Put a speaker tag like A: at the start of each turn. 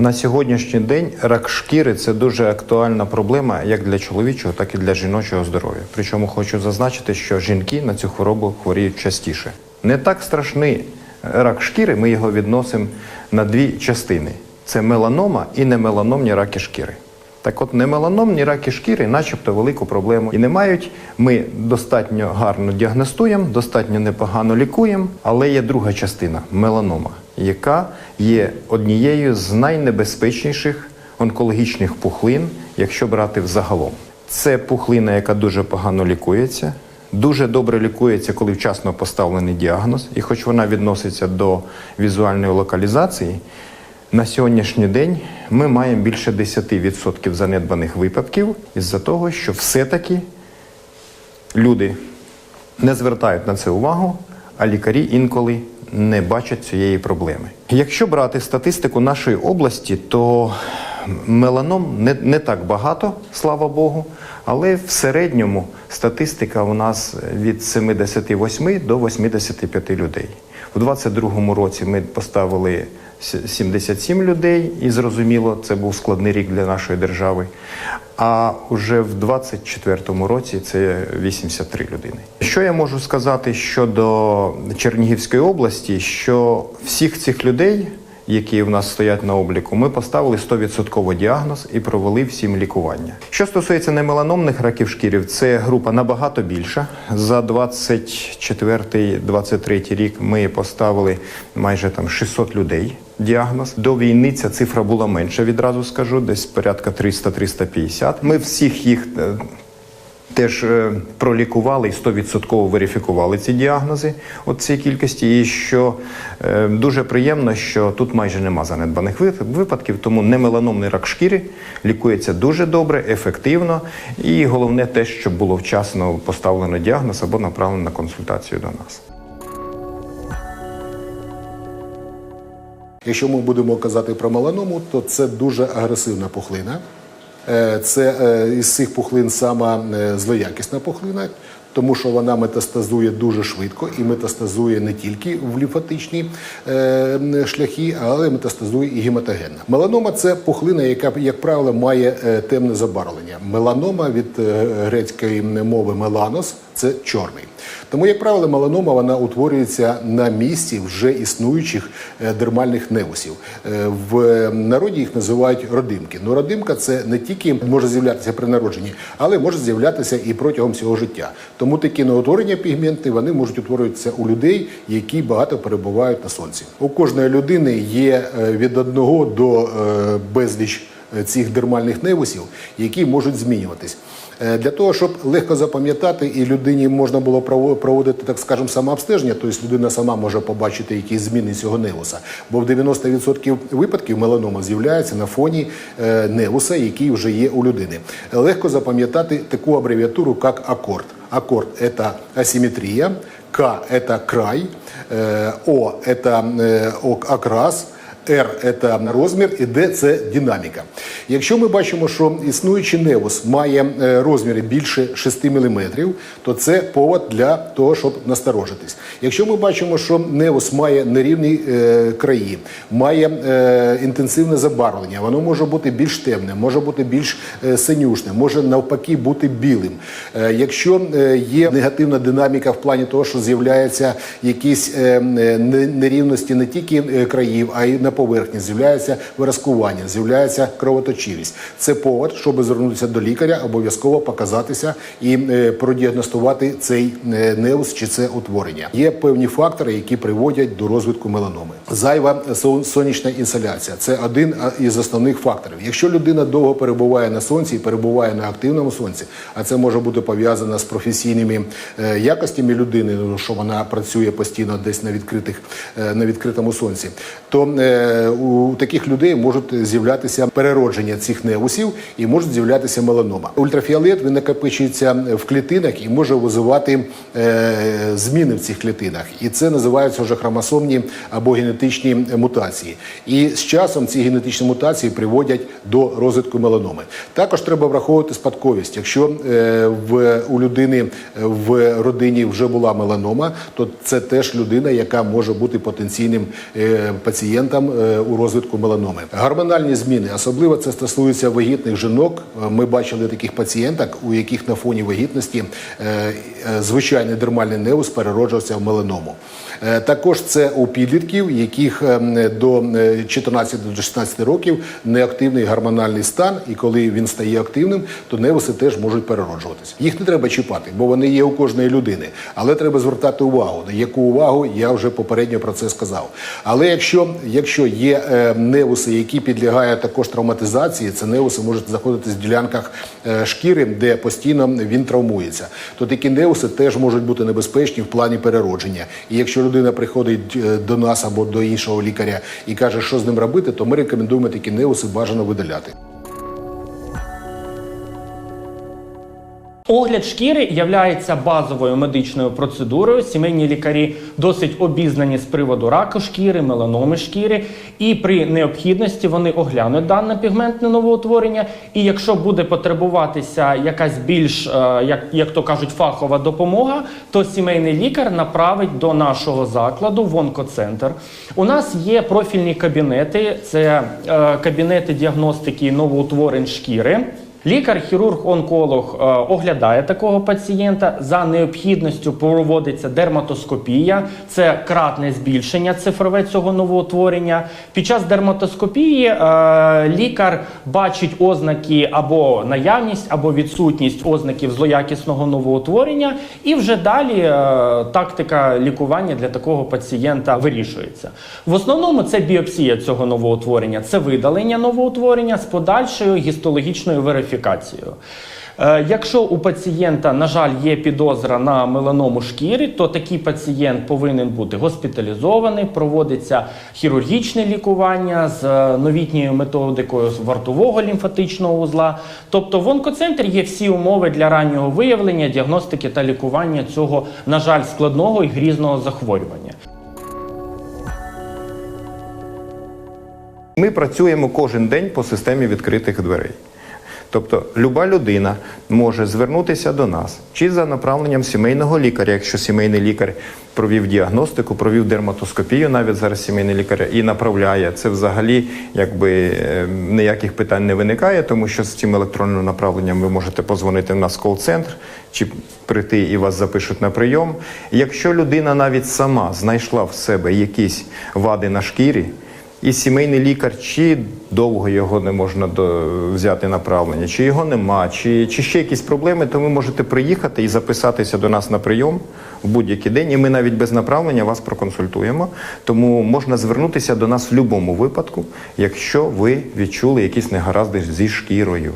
A: На сьогоднішній день рак шкіри це дуже актуальна проблема як для чоловічого, так і для жіночого здоров'я. Причому хочу зазначити, що жінки на цю хворобу хворіють частіше. Не так страшний рак шкіри, ми його відносимо на дві частини: це меланома і немеланомні раки шкіри. Так от немеланомні раки шкіри, начебто велику проблему і не мають. Ми достатньо гарно діагностуємо, достатньо непогано лікуємо, але є друга частина меланома, яка є однією з найнебезпечніших онкологічних пухлин, якщо брати взагалом. Це пухлина, яка дуже погано лікується. Дуже добре лікується, коли вчасно поставлений діагноз, і хоч вона відноситься до візуальної локалізації, на сьогоднішній день ми маємо більше 10% занедбаних випадків із-за того, що все-таки люди не звертають на це увагу, а лікарі інколи не бачать цієї проблеми. Якщо брати статистику нашої області, то меланом не, не так багато, слава Богу, але в середньому статистика у нас від 78 до 85 людей. У 2022 році ми поставили 77 людей, і зрозуміло, це був складний рік для нашої держави. А вже в 2024 році це 83 людини. Що я можу сказати щодо Чернігівської області? Що всіх цих людей, які в нас стоять на обліку, ми поставили 100% діагноз і провели всім лікування. Що стосується немеланомних раків шкірів, це група набагато більша. За 24-23 рік ми поставили майже там 600 людей. Діагноз до війни ця цифра була менша, відразу скажу, десь порядка 300-350. Ми всіх їх е, теж е, пролікували і 100% верифікували ці діагнози от цій кількості. І що е, дуже приємно, що тут майже нема занедбаних випадків, тому немеланомний рак шкіри лікується дуже добре, ефективно. І головне те, щоб було вчасно поставлено діагноз або направлено на консультацію до нас.
B: Якщо ми будемо казати про меланому, то це дуже агресивна пухлина. Е, Це е, із цих пухлин сама е, злоякісна пухлина, тому що вона метастазує дуже швидко і метастазує не тільки в лімфатичні шляхи, але метастазує і гематогенна. Меланома це пухлина, яка, як правило, має темне забарвлення. Меланома від грецької мови меланос це чорний. Тому, як правило, меланома вона утворюється на місці вже існуючих е, дермальних невусів. Е, В народі їх називають родимки. Ну, родимка це не тільки може з'являтися при народженні, але може з'являтися і протягом всього життя. Тому такі неутворення пігменти вони можуть утворюватися у людей, які багато перебувають на сонці. У кожної людини є е, від одного до безліч цих дермальних невусів, які можуть змінюватись. Е, Для того, щоб легко запам'ятати і людині можна було право- проводити, так скажемо, самообстеження, тобто людина сама може побачити якісь зміни цього невуса. Бо в 90% випадків меланома з'являється на фоні е, невуса, який вже є у людини. Легко запам'ятати таку абревіатуру, як акорд. Аккорд – это асимметрия, К – это край, э, О – это э, ок- окрас, R – це розмір і D – це динаміка. Якщо ми бачимо, що існуючий невус має е, розміри більше 6 мм, то це повод для того, щоб насторожитись. Якщо ми бачимо, що невус має нерівні е, краї, має е, інтенсивне забарвлення, воно може бути більш темне, може бути більш синюшне, може навпаки бути білим. Якщо є негативна динаміка в плані того, що з'являються якісь не- нерівності не тільки країв, а й на поверхні, з'являється виразкування, з'являється кровоточивість. Це повод, щоб звернутися до лікаря, обов'язково показатися і е, продіагностувати цей е, невус чи це утворення. Є певні фактори, які приводять до розвитку меланоми. Зайва сонячна інсоляція це один із основних факторів. Якщо людина довго перебуває на сонці і перебуває на активному сонці, а це може бути пов'язано з професійними е, якостями людини, ну, що вона працює постійно десь на відкритих на відкритому сонці, то у таких людей можуть з'являтися переродження цих невусів і можуть з'являтися меланома. Ультрафіолет він накопичується в клітинах і може визивати е, зміни в цих клітинах, і це називаються вже хромосомні або генетичні мутації. І з часом ці генетичні мутації приводять до розвитку меланоми. Також треба враховувати спадковість. Якщо е, в у людини в родині вже була меланома, то це теж людина, яка може бути потенційним е, пацієнтом е, у розвитку меланоми. Гормональні зміни, особливо це стосується вагітних жінок. Е, Ми бачили таких пацієнток, у яких на фоні вагітності е, звичайний дермальний неус перероджувався в меланому. Також це у підлітків, яких до е, 14 до 16 років неактивний гормональний стан, і коли він стає активним, то невуси теж можуть перероджуватися. Їх не треба чіпати, бо вони є у кожної людини. Але треба звертати увагу. На яку увагу я вже попередньо про це сказав. Але якщо, якщо є е, невуси, які підлягають також травматизації, це невуси можуть знаходитись в ділянках е, шкіри, де постійно він травмується. То такі невуси теж можуть бути небезпечні в плані переродження. І якщо людина приходить е, до нас або до іншого лікаря і каже, що з ним робити, то ми рекомендуємо такі невуси бажано видаляти.
C: Огляд шкіри являється базовою медичною процедурою. Сімейні лікарі досить обізнані з приводу раку шкіри, меланоми шкіри, і при необхідності вони оглянуть дане пігментне новоутворення. І якщо буде потребуватися якась більш, е, як, як то кажуть, фахова допомога, то сімейний лікар направить до нашого закладу в онкоцентр. У нас є профільні кабінети, це е, кабінети діагностики новоутворень шкіри. Лікар-хірург-онколог е, оглядає такого пацієнта. За необхідністю проводиться дерматоскопія, це кратне збільшення цифрове цього новоутворення. Під час дерматоскопії е, лікар бачить ознаки або наявність, або відсутність ознаків злоякісного новоутворення, і вже далі е, тактика лікування для такого пацієнта вирішується. В основному це біопсія цього новоутворення, це видалення новоутворення з подальшою гістологічною верифікацією. Е, Якщо у пацієнта, на жаль, є підозра на меланому шкіри, то такий пацієнт повинен бути госпіталізований, проводиться хірургічне лікування з е, новітньою методикою вартового лімфатичного узла. Тобто в онкоцентрі є всі умови для раннього виявлення, діагностики та лікування цього, на жаль, складного і грізного захворювання.
A: Ми працюємо кожен день по системі відкритих дверей. Тобто люба людина може звернутися до нас чи за направленням сімейного лікаря, якщо сімейний лікар провів діагностику, провів дерматоскопію, навіть зараз сімейний лікар і направляє. Це взагалі якби е, ніяких питань не виникає, тому що з цим електронним направленням ви можете позвонити в нас кол-центр чи прийти і вас запишуть на прийом. Якщо людина навіть сама знайшла в себе якісь вади на шкірі. І сімейний лікар, чи довго його не можна до, взяти направлення, чи його нема, чи, чи ще якісь проблеми, то ви можете приїхати і записатися до нас на прийом в будь-який день, і ми навіть без направлення вас проконсультуємо. Тому можна звернутися до нас в будь-якому випадку, якщо ви відчули якісь негаразди зі шкірою.